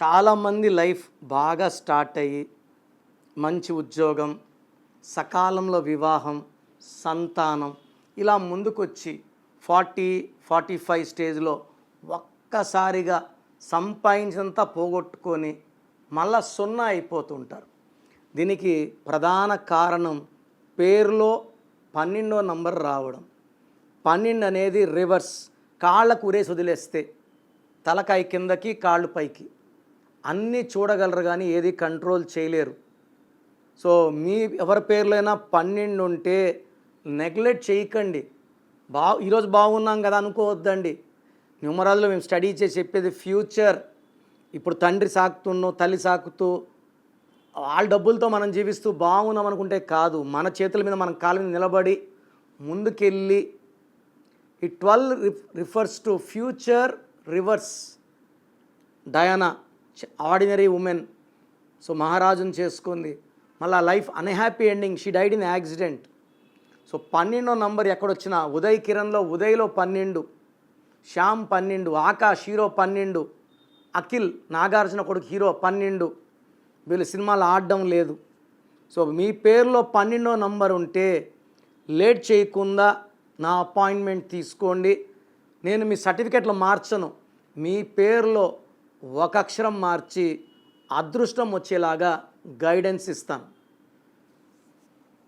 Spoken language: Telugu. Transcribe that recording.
చాలామంది లైఫ్ బాగా స్టార్ట్ అయ్యి మంచి ఉద్యోగం సకాలంలో వివాహం సంతానం ఇలా ముందుకొచ్చి ఫార్టీ ఫార్టీ ఫైవ్ స్టేజ్లో ఒక్కసారిగా సంపాదించినంత పోగొట్టుకొని మళ్ళా సున్నా అయిపోతుంటారు. దీనికి ప్రధాన కారణం పేరులో పన్నెండో నంబర్ రావడం. పన్నెండు అనేది రివర్స్. కాళ్ళకు ఉరేసి వదిలేస్తే తలకాయ కిందకి కాళ్ళు పైకి. అన్నీ చూడగలరు కానీ ఏది కంట్రోల్ చేయలేరు. సో మీ ఎవరి పేర్లైనా పన్నెండు ఉంటే నెగ్లెక్ట్ చేయకండి. బా ఈరోజు బాగున్నాం కదా అనుకోవద్దండి. న్యూమరాల్లో మేము స్టడీ చేసి చెప్పేది ఫ్యూచర్. ఇప్పుడు తండ్రి సాకుతున్నో తల్లి సాకుతూ వాళ్ళ డబ్బులతో మనం జీవిస్తూ బాగున్నాం అనుకుంటే కాదు. మన చేతుల మీద మన కాళ్ళ మీద నిలబడి ముందుకెళ్ళి ఈ twelve refers to future reverse. Diana ordinary women so మహారాజుని చేసుకుంది. మళ్ళీ life unhappy ending she died in accident so పన్నెండో నంబర్ ఎక్కడొచ్చినా? ఉదయ్ కిరణ్లో ఉదయ్లో పన్నెండు. శ్యామ్ పన్నెండు. ఆకాష్ హీరో పన్నెండు. అఖిల్ నాగార్జున కొడుకు హీరో పన్నెండు. వీళ్ళు సినిమాలు ఆడడం లేదు. సో మీ పేరులో పన్నెండో నంబర్ ఉంటే లేట్ చేయకుండా నా అపాయింట్మెంట్ తీసుకోండి. నేను మీ సర్టిఫికెట్లు మార్చను. మీ పేరులో ఒక అక్షరం మార్చి అదృష్టం వచ్చేలాగా గైడెన్స్ ఇస్తాను.